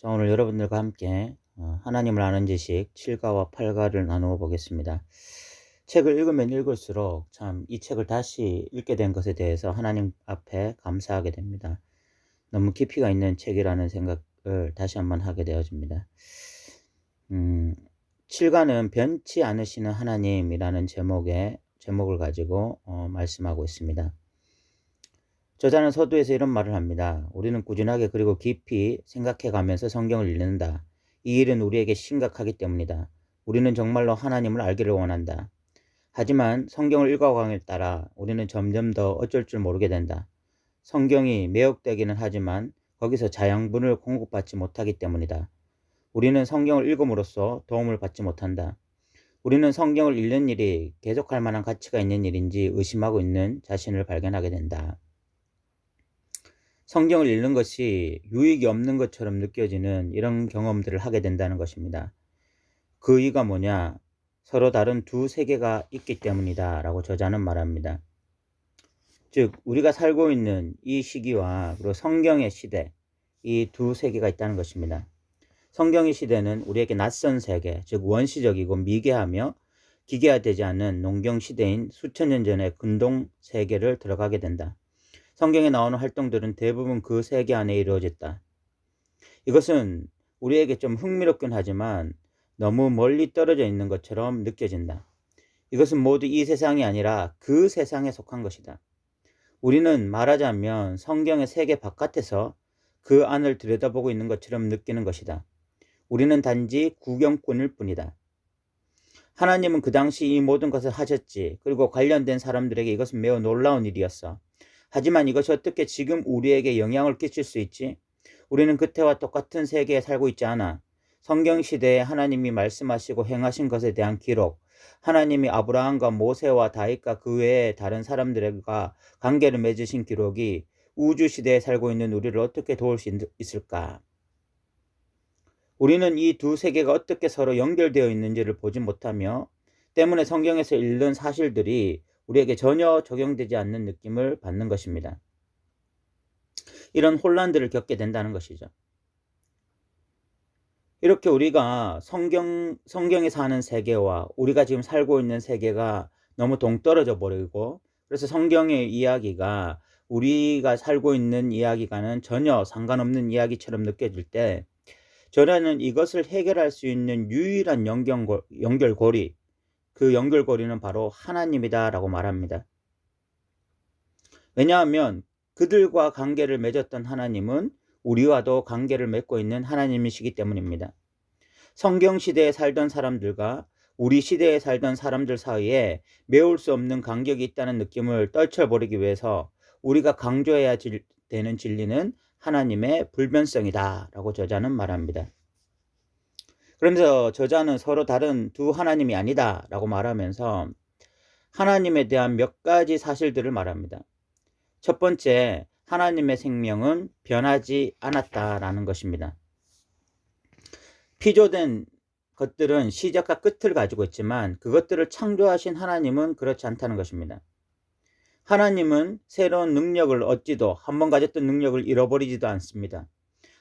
자, 오늘 여러분들과 함께 어, 하나님을 아는 지식 7가와 8가를 나누어 보겠습니다. 책을 읽으면 읽을수록 참 이 책을 다시 읽게 된 것에 대해서 하나님 앞에 감사하게 됩니다. 너무 깊이가 있는 책이라는 생각을 다시 한번 하게 되어집니다. 음, 7가는 변치 않으시는 하나님이라는 제목의 제목을 가지고 어, 말씀하고 있습니다. 저자는 서두에서 이런 말을 합니다. 우리는 꾸준하게 그리고 깊이 생각해 가면서 성경을 읽는다. 이 일은 우리에게 심각하기 때문이다. 우리는 정말로 하나님을 알기를 원한다. 하지만 성경을 읽어가에 따라 우리는 점점 더 어쩔 줄 모르게 된다. 성경이 매혹되기는 하지만 거기서 자양분을 공급받지 못하기 때문이다. 우리는 성경을 읽음으로써 도움을 받지 못한다. 우리는 성경을 읽는 일이 계속할 만한 가치가 있는 일인지 의심하고 있는 자신을 발견하게 된다. 성경을 읽는 것이 유익이 없는 것처럼 느껴지는 이런 경험들을 하게 된다는 것입니다. 그 이유가 뭐냐? 서로 다른 두 세계가 있기 때문이다. 라고 저자는 말합니다. 즉, 우리가 살고 있는 이 시기와 그리고 성경의 시대, 이 두 세계가 있다는 것입니다. 성경의 시대는 우리에게 낯선 세계, 즉 원시적이고 미개하며 기계화되지 않은 농경 시대인 수천 년 전의 근동 세계를 들어가게 된다. 성경에 나오는 활동들은 대부분 그 세계 안에 이루어졌다. 이것은 우리에게 좀 흥미롭긴 하지만 너무 멀리 떨어져 있는 것처럼 느껴진다. 이것은 모두 이 세상이 아니라 그 세상에 속한 것이다. 우리는 말하자면 성경의 세계 바깥에서 그 안을 들여다보고 있는 것처럼 느끼는 것이다. 우리는 단지 구경꾼일 뿐이다. 하나님은 그 당시 이 모든 것을 하셨지. 그리고 관련된 사람들에게 이것은 매우 놀라운 일이었어. 하지만 이것이 어떻게 지금 우리에게 영향을 끼칠 수 있지? 우리는 그때와 똑같은 세계에 살고 있지 않아. 성경 시대에 하나님이 말씀하시고 행하신 것에 대한 기록, 하나님이 아브라함과 모세와 다윗과 그 외의 다른 사람들과 관계를 맺으신 기록이 우주 시대에 살고 있는 우리를 어떻게 도울 수 있을까? 우리는 이 두 세계가 어떻게 서로 연결되어 있는지를 보지 못하며 때문에 성경에서 읽는 사실들이 우리에게 전혀 적용되지 않는 느낌을 받는 것입니다. 이런 혼란들을 겪게 된다는 것이죠. 이렇게 우리가 성경, 성경에 사는 세계와 우리가 지금 살고 있는 세계가 너무 동떨어져 버리고 그래서 성경의 이야기가 우리가 살고 있는 이야기가는 전혀 상관없는 이야기처럼 느껴질 때 저라는 이것을 해결할 수 있는 유일한 연결고리, 그 연결고리는 바로 하나님이다라고 말합니다. 왜냐하면 그들과 관계를 맺었던 하나님은 우리와도 관계를 맺고 있는 하나님이시기 때문입니다. 성경 시대에 살던 사람들과 우리 시대에 살던 사람들 사이에 메울 수 없는 간격이 있다는 느낌을 떨쳐버리기 위해서 우리가 강조해야 되는 진리는 하나님의 불변성이다 라고 저자는 말합니다. 그러면서 저자는 서로 다른 두 하나님이 아니다 라고 말하면서 하나님에 대한 몇 가지 사실들을 말합니다. 첫 번째, 하나님의 생명은 변하지 않았다라는 것입니다. 피조된 것들은 시작과 끝을 가지고 있지만 그것들을 창조하신 하나님은 그렇지 않다는 것입니다. 하나님은 새로운 능력을 얻지도 한 번 가졌던 능력을 잃어버리지도 않습니다.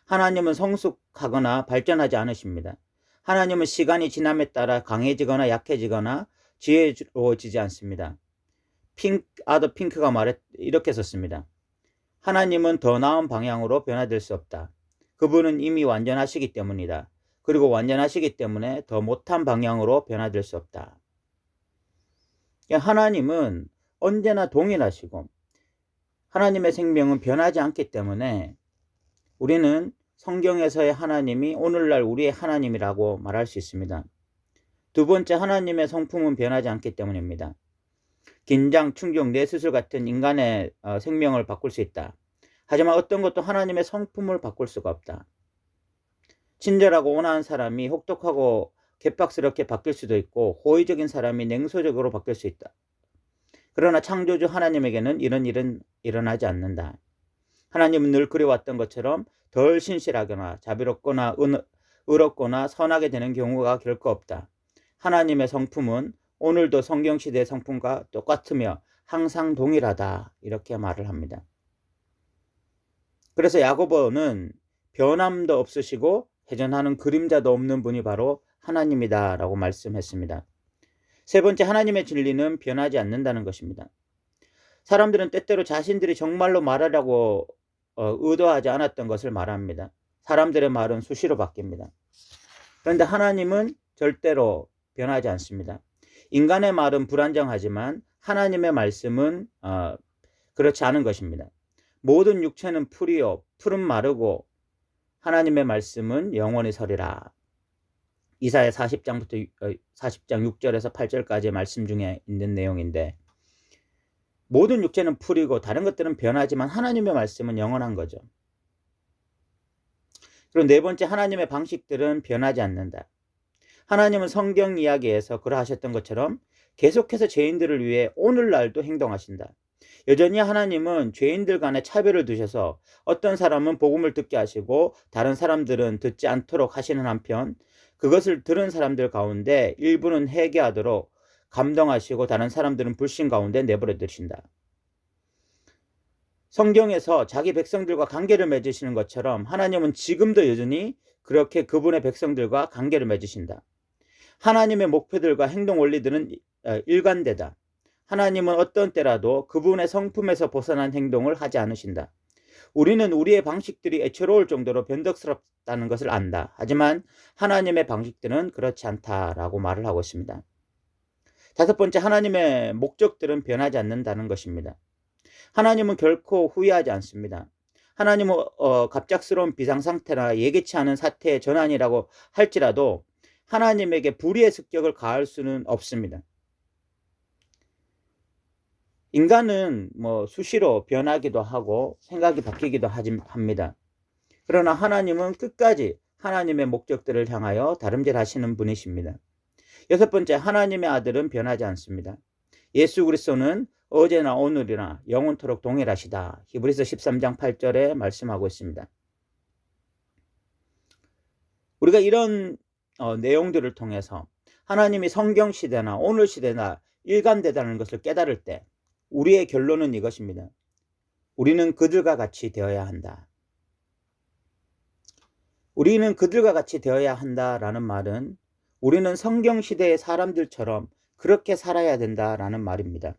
하나님은 성숙하거나 발전하지 않으십니다. 하나님은 시간이 지남에 따라 강해지거나 약해지거나 지혜로워지지 않습니다. 핑, 아더 핑크가 말했, 이렇게 썼습니다. 하나님은 더 나은 방향으로 변화될 수 없다. 그분은 이미 완전하시기 때문이다. 그리고 완전하시기 때문에 더 못한 방향으로 변화될 수 없다. 하나님은 언제나 동일하시고 하나님의 생명은 변하지 않기 때문에 우리는 성경에서의 하나님이 오늘날 우리의 하나님이라고 말할 수 있습니다. 두 번째 하나님의 성품은 변하지 않기 때문입니다. 긴장, 충격, 뇌수술 같은 인간의 어, 생명을 바꿀 수 있다. 하지만 어떤 것도 하나님의 성품을 바꿀 수가 없다. 친절하고 온화한 사람이 혹독하고 개박스럽게 바뀔 수도 있고 호의적인 사람이 냉소적으로 바뀔 수 있다. 그러나 창조주 하나님에게는 이런 일은 일어나지 않는다. 하나님은 늘 그래왔던 것처럼 덜 신실하거나 자비롭거나 의롭거나 선하게 되는 경우가 결코 없다. 하나님의 성품은 오늘도 성경시대의 성품과 똑같으며 항상 동일하다. 이렇게 말을 합니다. 그래서 야고보는 변함도 없으시고 회전하는 그림자도 없는 분이 바로 하나님이다 라고 말씀했습니다. 세 번째 하나님의 진리는 변하지 않는다는 것입니다. 사람들은 때때로 자신들이 정말로 말하려고 어, 의도하지 않았던 것을 말합니다. 사람들의 말은 수시로 바뀝니다. 그런데 하나님은 절대로 변하지 않습니다. 인간의 말은 불안정하지만 하나님의 말씀은 어, 그렇지 않은 것입니다. 모든 육체는 풀이요 풀은 마르고 하나님의 말씀은 영원히 서리라. 이사야 40장부터 40장 6절에서 8절까지의 말씀 중에 있는 내용인데 모든 육체는 풀이고 다른 것들은 변하지만 하나님의 말씀은 영원한 거죠. 그리고 네 번째 하나님의 방식들은 변하지 않는다. 하나님은 성경 이야기에서 그러하셨던 것처럼 계속해서 죄인들을 위해 오늘날도 행동하신다. 여전히 하나님은 죄인들 간에 차별을 두셔서 어떤 사람은 복음을 듣게 하시고 다른 사람들은 듣지 않도록 하시는 한편 그것을 들은 사람들 가운데 일부는 회개하도록 감동하시고 다른 사람들은 불신 가운데 내버려 두신다. 성경에서 자기 백성들과 관계를 맺으시는 것처럼 하나님은 지금도 여전히 그렇게 그분의 백성들과 관계를 맺으신다. 하나님의 목표들과 행동 원리들은 어, 일관되다. 하나님은 어떤 때라도 그분의 성품에서 벗어난 행동을 하지 않으신다. 우리는 우리의 방식들이 애처로울 정도로 변덕스럽다는 것을 안다. 하지만 하나님의 방식들은 그렇지 않다라고 말을 하고 있습니다. 다섯 번째, 하나님의 목적들은 변하지 않는다는 것입니다. 하나님은 결코 후회하지 않습니다. 하나님은 어, 갑작스러운 비상상태나 예기치 않은 사태의 전환이라고 할지라도 하나님에게 불의의 습격을 가할 수는 없습니다. 인간은 뭐 수시로 변하기도 하고 생각이 바뀌기도 합니다. 그러나 하나님은 끝까지 하나님의 목적들을 향하여 다름질 하시는 분이십니다. 여섯 번째, 하나님의 아들은 변하지 않습니다. 예수 그리스도는 어제나 오늘이나 영원토록 동일하시다. 히브리서 13장 8절에 말씀하고 있습니다. 우리가 이런 어, 내용들을 통해서 하나님이 성경 시대나 오늘 시대나 일관되다는 것을 깨달을 때 우리의 결론은 이것입니다. 우리는 그들과 같이 되어야 한다. 우리는 그들과 같이 되어야 한다라는 말은 우리는 성경 시대의 사람들처럼 그렇게 살아야 된다라는 말입니다.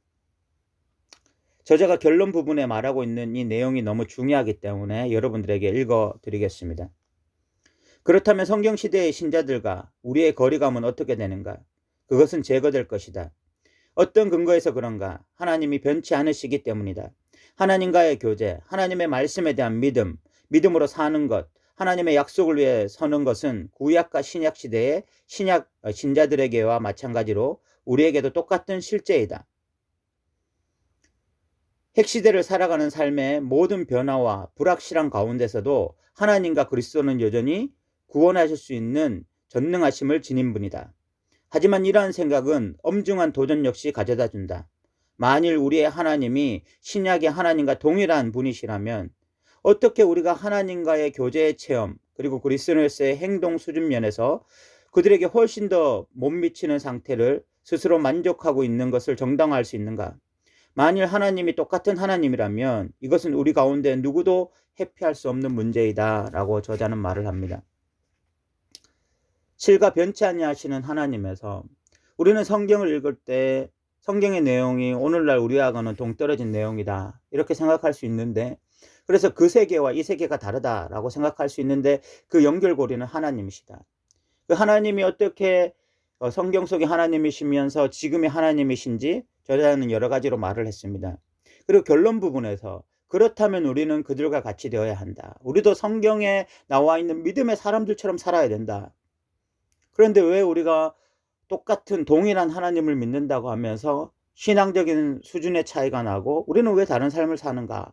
저자가 결론 부분에 말하고 있는 이 내용이 너무 중요하기 때문에 여러분들에게 읽어 드리겠습니다. 그렇다면 성경 시대의 신자들과 우리의 거리감은 어떻게 되는가? 그것은 제거될 것이다. 어떤 근거에서 그런가? 하나님이 변치 않으시기 때문이다. 하나님과의 교제, 하나님의 말씀에 대한 믿음, 믿음으로 사는 것, 하나님의 약속을 위해 서는 것은 구약과 신약 시대의 신약 어, 신자들에게와 마찬가지로 우리에게도 똑같은 실제이다. 핵시대를 살아가는 삶의 모든 변화와 불확실한 가운데서도 하나님과 그리스도는 여전히 구원하실 수 있는 전능하심을 지닌 분이다. 하지만 이러한 생각은 엄중한 도전 역시 가져다 준다. 만일 우리의 하나님이 신약의 하나님과 동일한 분이시라면 어떻게 우리가 하나님과의 교제의 체험 그리고 그리스도인의 행동 수준 면에서 그들에게 훨씬 더 못 미치는 상태를 스스로 만족하고 있는 것을 정당화할 수 있는가? 만일 하나님이 똑같은 하나님이라면 이것은 우리 가운데 누구도 회피할 수 없는 문제이다 라고 저자는 말을 합니다. 실과 변치 아니하시는 하나님에서 우리는 성경을 읽을 때 성경의 내용이 오늘날 우리하고는 동떨어진 내용이다 이렇게 생각할 수 있는데 그래서 그 세계와 이 세계가 다르다라고 생각할 수 있는데 그 연결고리는 하나님이시다. 그 하나님이 어떻게 어, 성경 속의 하나님이시면서 지금의 하나님이신지 저자는 여러 가지로 말을 했습니다. 그리고 결론 부분에서 그렇다면 우리는 그들과 같이 되어야 한다. 우리도 성경에 나와 있는 믿음의 사람들처럼 살아야 된다. 그런데 왜 우리가 똑같은 동일한 하나님을 믿는다고 하면서 신앙적인 수준의 차이가 나고 우리는 왜 다른 삶을 사는가?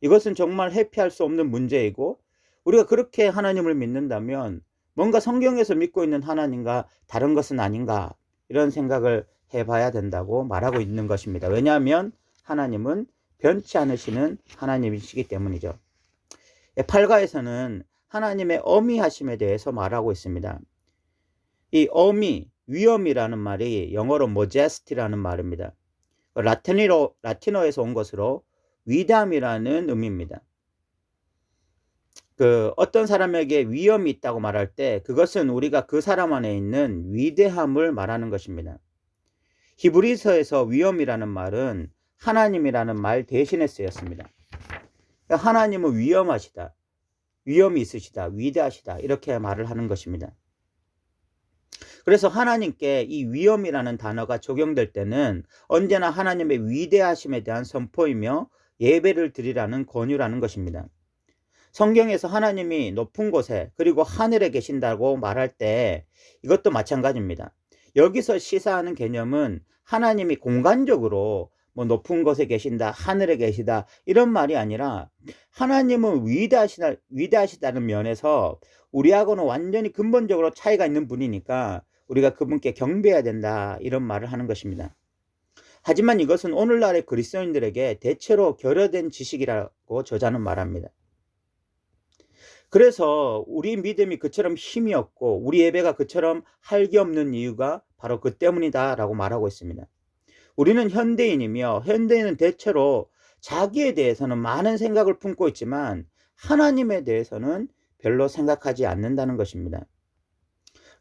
이것은 정말 회피할 수 없는 문제이고 우리가 그렇게 하나님을 믿는다면 뭔가 성경에서 믿고 있는 하나님과 다른 것은 아닌가 이런 생각을 해봐야 된다고 말하고 있는 것입니다. 왜냐하면 하나님은 변치 않으시는 하나님이시기 때문이죠. 8가에서는 하나님의 어미하심에 대해서 말하고 있습니다. 이 어미, 위험이라는 말이 영어로 modesti라는 말입니다. 라틴어로, 라틴어에서 온 것으로 위담이라는 의미입니다. 그 어떤 사람에게 위험이 있다고 말할 때 그것은 우리가 그 사람 안에 있는 위대함을 말하는 것입니다. 히브리서에서 위험이라는 말은 하나님이라는 말 대신에 쓰였습니다. 하나님은 위험하시다. 위험이 있으시다. 위대하시다. 이렇게 말을 하는 것입니다. 그래서 하나님께 이 위험이라는 단어가 적용될 때는 언제나 하나님의 위대하심에 대한 선포이며 예배를 드리라는 권유라는 것입니다. 성경에서 하나님이 높은 곳에 그리고 하늘에 계신다고 말할 때 이것도 마찬가지입니다. 여기서 시사하는 개념은 하나님이 공간적으로 뭐 높은 곳에 계신다, 하늘에 계시다 이런 말이 아니라 하나님은 위대하시다, 위대하시다는 면에서 우리하고는 완전히 근본적으로 차이가 있는 분이니까 우리가 그분께 경배해야 된다 이런 말을 하는 것입니다. 하지만 이것은 오늘날의 그리스도인들에게 대체로 결여된 지식이라고 저자는 말합니다. 그래서 우리 믿음이 그처럼 힘이 없고 우리 예배가 그처럼 할기 없는 이유가 바로 그 때문이다라고 말하고 있습니다. 우리는 현대인이며 현대인은 대체로 자기에 대해서는 많은 생각을 품고 있지만 하나님에 대해서는 별로 생각하지 않는다는 것입니다.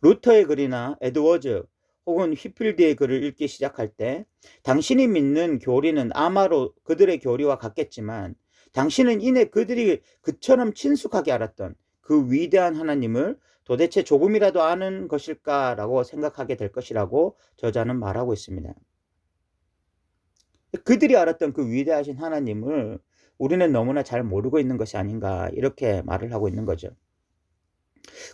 루터의 글이나 에드워즈 혹은 휘필드의 글을 읽기 시작할 때 당신이 믿는 교리는 아마로 그들의 교리와 같겠지만 당신은 이내 그들이 그처럼 친숙하게 알았던 그 위대한 하나님을 도대체 조금이라도 아는 것일까라고 생각하게 될 것이라고 저자는 말하고 있습니다. 그들이 알았던 그 위대하신 하나님을 우리는 너무나 잘 모르고 있는 것이 아닌가 이렇게 말을 하고 있는 거죠.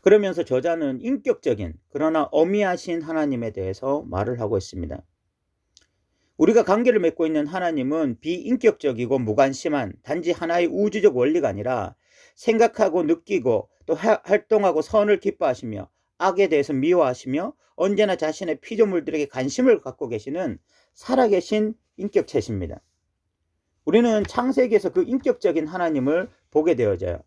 그러면서 저자는 인격적인 그러나 어미하신 하나님에 대해서 말을 하고 있습니다. 우리가 관계를 맺고 있는 하나님은 비인격적이고 무관심한 단지 하나의 우주적 원리가 아니라 생각하고 느끼고 또 활동하고 선을 기뻐하시며 악에 대해서 미워하시며 언제나 자신의 피조물들에게 관심을 갖고 계시는 살아계신 인격체십니다. 우리는 창세기에서 그 인격적인 하나님을 보게 되어져요.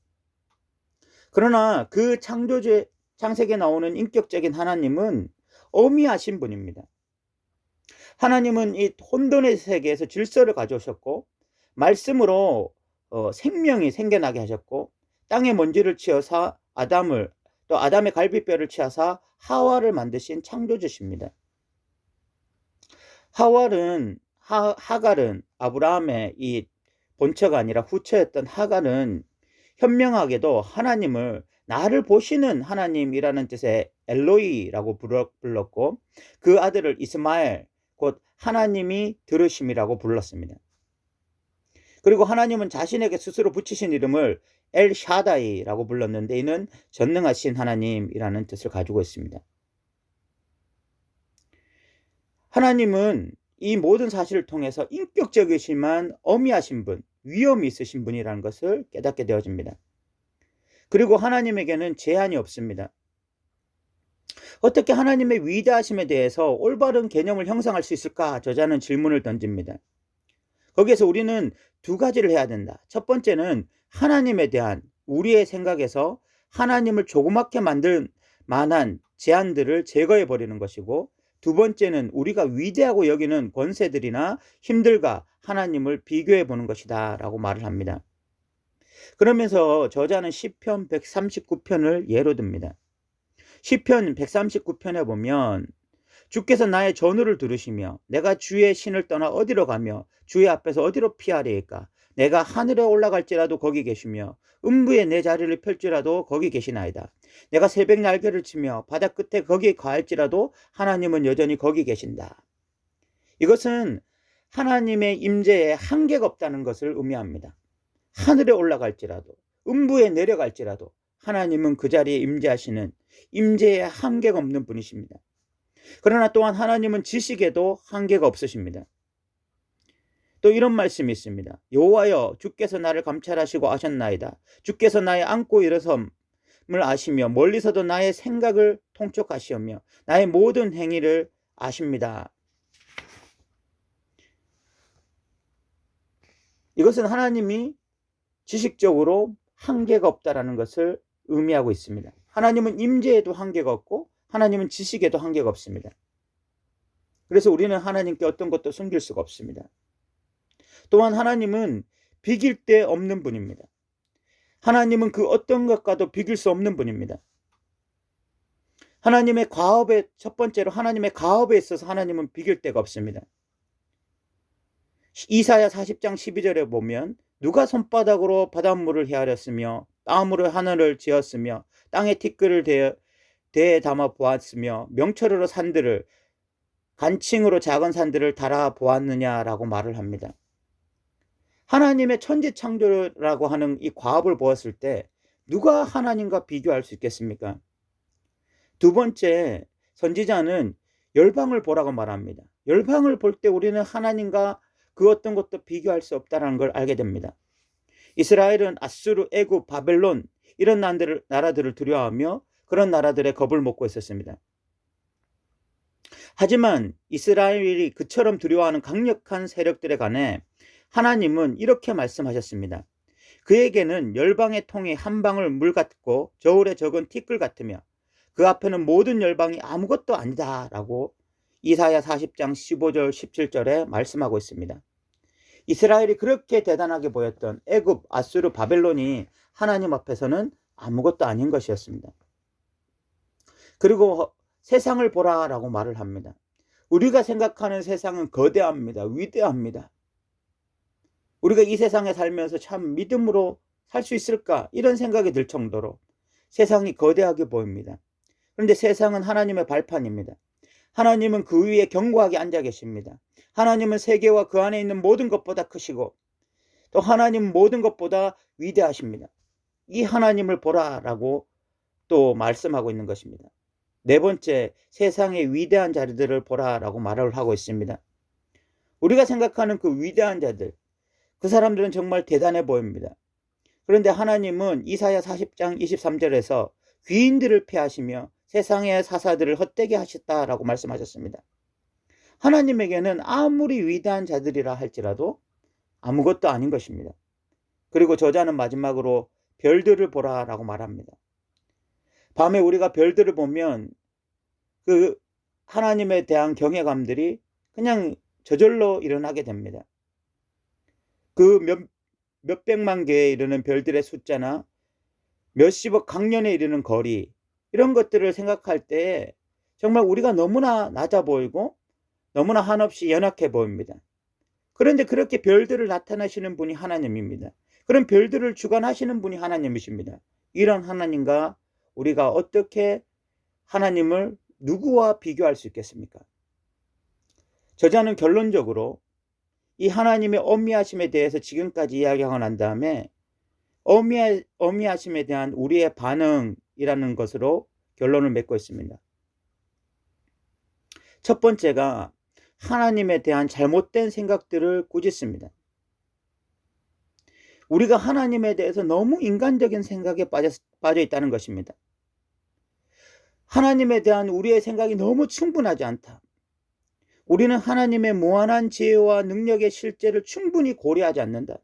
그러나 그 창조주의 창세기에 나오는 인격적인 하나님은 어미하신 분입니다. 하나님은 이 혼돈의 세계에서 질서를 가져오셨고 말씀으로 어, 생명이 생겨나게 하셨고 땅의 먼지를 치어서 아담을 또 아담의 갈비뼈를 치어서 하와를 만드신 창조주십니다. 하와는 하, 하갈은 아브라함의 이 본처가 아니라 후처였던 하갈은 현명하게도 하나님을 나를 보시는 하나님이라는 뜻의 엘로이라고 불렀고 그 아들을 이스마엘 곧 하나님이 들으심이라고 불렀습니다. 그리고 하나님은 자신에게 스스로 붙이신 이름을 엘 샤다이라고 불렀는데 이는 전능하신 하나님이라는 뜻을 가지고 있습니다. 하나님은 이 모든 사실을 통해서 인격적이시만 어미하신 분, 위험이 있으신 분이라는 것을 깨닫게 되어집니다. 그리고 하나님에게는 제한이 없습니다. 어떻게 하나님의 위대하심에 대해서 올바른 개념을 형성할 수 있을까? 저자는 질문을 던집니다. 거기에서 우리는 두 가지를 해야 된다. 첫 번째는 하나님에 대한 우리의 생각에서 하나님을 조그맣게 만들 만한 제한들을 제거해 버리는 것이고 두 번째는 우리가 위대하고 여기는 권세들이나 힘들과 하나님을 비교해 보는 것이다 라고 말을 합니다. 그러면서 저자는 시편 139편을 예로 듭니다. 시편 139편에 보면 주께서 나의 전우를 들으시며 내가 주의 신을 떠나 어디로 가며 주의 앞에서 어디로 피하리까 내가 하늘에 올라갈지라도 거기 계시며 음부에 내 자리를 펼지라도 거기 계시나이다. 내가 새벽 날개를 치며 바다 끝에 거기 가할지라도 하나님은 여전히 거기 계신다. 이것은 하나님의 임재에 한계가 없다는 것을 의미합니다. 하늘에 올라갈지라도 음부에 내려갈지라도 하나님은 그 자리에 임재하시는 임재에 한계가 없는 분이십니다. 그러나 또한 하나님은 지식에도 한계가 없으십니다. 또 이런 말씀이 있습니다. 여호와여 주께서 나를 감찰하시고 아셨나이다. 주께서 나의 안고 일어섬을 아시며 멀리서도 나의 생각을 통촉하시오며 나의 모든 행위를 아십니다. 이것은 하나님이 지식적으로 한계가 없다라는 것을 의미하고 있습니다. 하나님은 임재에도 한계가 없고 하나님은 지식에도 한계가 없습니다. 그래서 우리는 하나님께 어떤 것도 숨길 수가 없습니다. 또한 하나님은 비길 데 없는 분입니다. 하나님은 그 어떤 것과도 비길 수 없는 분입니다. 하나님의 과업에 첫 번째로 하나님의 과업에 있어서 하나님은 비길 데가 없습니다. 이사야 40장 12절에 보면 누가 손바닥으로 바닷물을 헤아렸으며 땀으로 하늘을 지었으며 땅에 티끌을 대, 대에 담아 보았으며 명철으로 산들을 간칭으로 작은 산들을 달아 보았느냐라고 말을 합니다. 하나님의 천지 창조라고 하는 이 과업을 보았을 때 누가 하나님과 비교할 수 있겠습니까? 두 번째, 선지자는 열방을 보라고 말합니다. 열방을 볼 때 우리는 하나님과 그 어떤 것도 비교할 수 없다는 걸 알게 됩니다. 이스라엘은 아수르, 애굽, 바벨론 이런 나라들을, 나라들을 두려워하며 그런 나라들의 겁을 먹고 있었습니다. 하지만 이스라엘이 그처럼 두려워하는 강력한 세력들에 관해 하나님은 이렇게 말씀하셨습니다. 그에게는 열방의 통이 한 방울 물 같고 저울에 적은 티끌 같으며 그 앞에는 모든 열방이 아무것도 아니다라고 이사야 40장 15절 17절에 말씀하고 있습니다. 이스라엘이 그렇게 대단하게 보였던 애굽, 아수르, 바벨론이 하나님 앞에서는 아무것도 아닌 것이었습니다. 그리고 세상을 보라라고 말을 합니다. 우리가 생각하는 세상은 거대합니다. 위대합니다. 우리가 이 세상에 살면서 참 믿음으로 살 수 있을까? 이런 생각이 들 정도로 세상이 거대하게 보입니다. 그런데 세상은 하나님의 발판입니다. 하나님은 그 위에 견고하게 앉아 계십니다. 하나님은 세계와 그 안에 있는 모든 것보다 크시고 또 하나님은 모든 것보다 위대하십니다. 이 하나님을 보라라고 또 말씀하고 있는 것입니다. 네 번째, 세상의 위대한 자들을 보라라고 말을 하고 있습니다. 우리가 생각하는 그 위대한 자들, 그 사람들은 정말 대단해 보입니다. 그런데 하나님은 이사야 40장 23절에서 귀인들을 피하시며 세상의 사사들을 헛되게 하셨다라고 말씀하셨습니다. 하나님에게는 아무리 위대한 자들이라 할지라도 아무것도 아닌 것입니다. 그리고 저자는 마지막으로 별들을 보라라고 말합니다. 밤에 우리가 별들을 보면 그 하나님에 대한 경외감들이 그냥 저절로 일어나게 됩니다. 그 몇, 몇백만 개에 이르는 별들의 숫자나 몇십억 강년에 이르는 거리 이런 것들을 생각할 때 정말 우리가 너무나 낮아 보이고 너무나 한없이 연약해 보입니다. 그런데 그렇게 별들을 나타내시는 분이 하나님입니다. 그런 별들을 주관하시는 분이 하나님이십니다. 이런 하나님과 우리가 어떻게 하나님을 누구와 비교할 수 있겠습니까? 저자는 결론적으로 이 하나님의 어미하심에 대해서 지금까지 이야기하고 난 다음에 어미하, 어미하심에 대한 우리의 반응 이라는 것으로 결론을 맺고 있습니다. 첫 번째가 하나님에 대한 잘못된 생각들을 꾸짖습니다. 우리가 하나님에 대해서 너무 인간적인 생각에 빠져, 있다는 것입니다. 하나님에 대한 우리의 생각이 너무 충분하지 않다. 우리는 하나님의 무한한 지혜와 능력의 실제를 충분히 고려하지 않는다.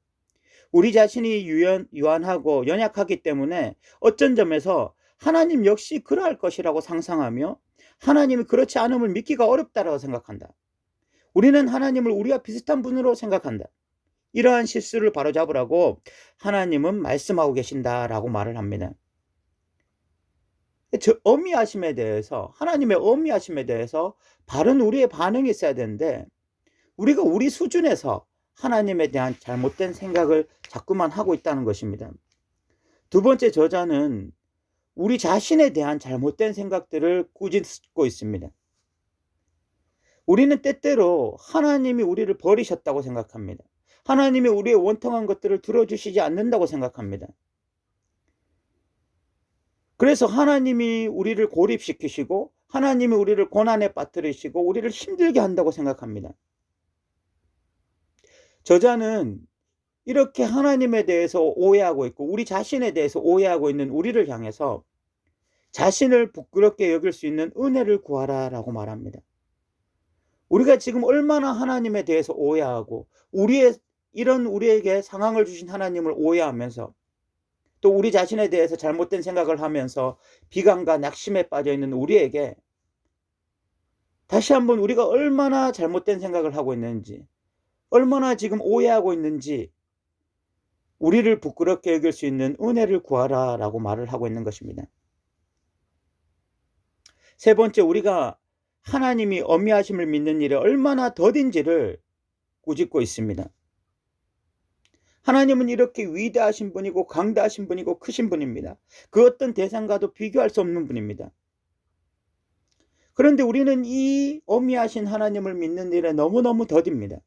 우리 자신이 유연, 유한하고 연약하기 때문에 어쩐 점에서 하나님 역시 그러할 것이라고 상상하며 하나님이 그렇지 않음을 믿기가 어렵다라고 생각한다. 우리는 하나님을 우리와 비슷한 분으로 생각한다. 이러한 실수를 바로잡으라고 하나님은 말씀하고 계신다라고 말을 합니다. 저 어미하심에 대해서 하나님의 어미하심에 대해서 바른 우리의 반응이 있어야 되는데 우리가 우리 수준에서 하나님에 대한 잘못된 생각을 자꾸만 하고 있다는 것입니다. 두 번째 저자는 우리 자신에 대한 잘못된 생각들을 꾸짖고 있습니다. 우리는 때때로 하나님이 우리를 버리셨다고 생각합니다. 하나님이 우리의 원통한 것들을 들어주시지 않는다고 생각합니다. 그래서 하나님이 우리를 고립시키시고 하나님이 우리를 고난에 빠뜨리시고 우리를 힘들게 한다고 생각합니다. 저자는 이렇게 하나님에 대해서 오해하고 있고 우리 자신에 대해서 오해하고 있는 우리를 향해서 자신을 부끄럽게 여길 수 있는 은혜를 구하라 라고 말합니다. 우리가 지금 얼마나 하나님에 대해서 오해하고 우리의 이런 우리에게 상황을 주신 하나님을 오해하면서 또 우리 자신에 대해서 잘못된 생각을 하면서 비관과 낙심에 빠져 있는 우리에게 다시 한번 우리가 얼마나 잘못된 생각을 하고 있는지, 얼마나 지금 오해하고 있는지 우리를 부끄럽게 여길 수 있는 은혜를 구하라 라고 말을 하고 있는 것입니다. 세 번째, 우리가 하나님이 어미하심을 믿는 일에 얼마나 더딘지를 꾸짖고 있습니다. 하나님은 이렇게 위대하신 분이고 강다하신 분이고 크신 분입니다. 그 어떤 대상과도 비교할 수 없는 분입니다. 그런데 우리는 이 어미하신 하나님을 믿는 일에 너무너무 더딥니다.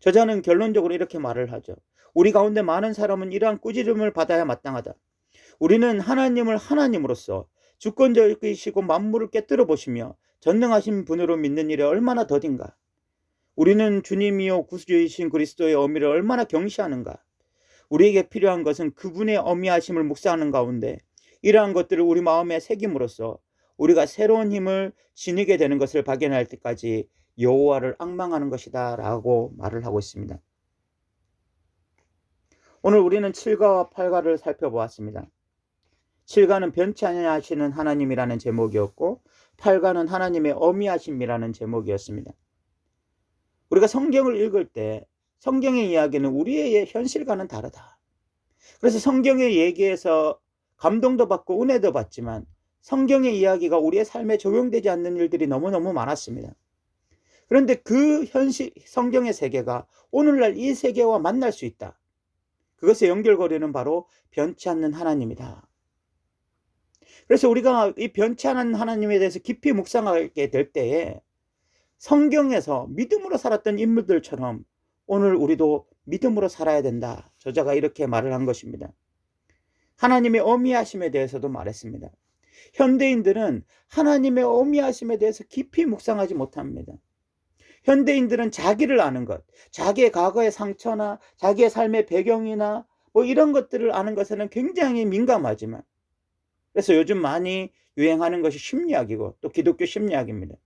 저자는 결론적으로 이렇게 말을 하죠. 우리 가운데 많은 사람은 이러한 꾸지름을 받아야 마땅하다. 우리는 하나님을 하나님으로서 주권적이시고 만물을 깨뜨려 보시며 전능하신 분으로 믿는 일에 얼마나 더딘가. 우리는 주님이요 구주이신 그리스도의 어미를 얼마나 경시하는가. 우리에게 필요한 것은 그분의 어미하심을 묵상하는 가운데 이러한 것들을 우리 마음에 새김으로써 우리가 새로운 힘을 지니게 되는 것을 발견할 때까지 여호와를 악망하는 것이다 라고 말을 하고 있습니다. 오늘 우리는 7가와 8가를 살펴보았습니다. 7가는 변치 아니하시는 하나님이라는 제목이었고 8가는 하나님의 어미하심이라는 제목이었습니다. 우리가 성경을 읽을 때 성경의 이야기는 우리의 현실과는 다르다. 그래서 성경의 얘기에서 감동도 받고 은혜도 받지만 성경의 이야기가 우리의 삶에 적용되지 않는 일들이 너무너무 많았습니다. 그런데 그 현실, 성경의 세계가 오늘날 이 세계와 만날 수 있다. 그것의 연결고리는 바로 변치 않는 하나님이다. 그래서 우리가 이 변치 않은 하나님에 대해서 깊이 묵상하게 될 때에 성경에서 믿음으로 살았던 인물들처럼 오늘 우리도 믿음으로 살아야 된다. 저자가 이렇게 말을 한 것입니다. 하나님의 어미하심에 대해서도 말했습니다. 현대인들은 하나님의 어미하심에 대해서 깊이 묵상하지 못합니다. 현대인들은 자기를 아는 것, 자기의 과거의 상처나 자기의 삶의 배경이나 뭐 이런 것들을 아는 것에는 굉장히 민감하지만 그래서 요즘 많이 유행하는 것이 심리학이고 또 기독교 심리학입니다.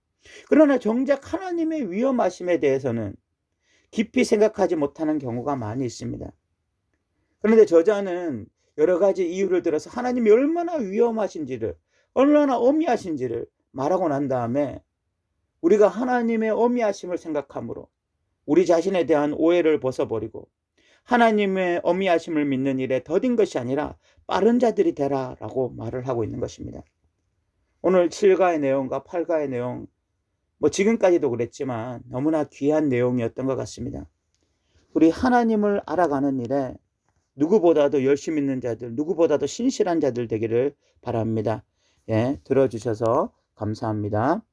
그러나 정작 하나님의 위험하심에 대해서는 깊이 생각하지 못하는 경우가 많이 있습니다. 그런데 저자는 여러 가지 이유를 들어서 하나님이 얼마나 위험하신지를 얼마나 어미하신지를 말하고 난 다음에 우리가 하나님의 어미하심을 생각함으로 우리 자신에 대한 오해를 벗어버리고 하나님의 어미하심을 믿는 일에 더딘 것이 아니라 빠른 자들이 되라 라고 말을 하고 있는 것입니다. 오늘 7가의 내용과 8가의 내용 뭐 지금까지도 그랬지만 너무나 귀한 내용이었던 것 같습니다. 우리 하나님을 알아가는 일에 누구보다도 열심히 있는 자들, 누구보다도 신실한 자들 되기를 바랍니다. 예, 들어주셔서 감사합니다.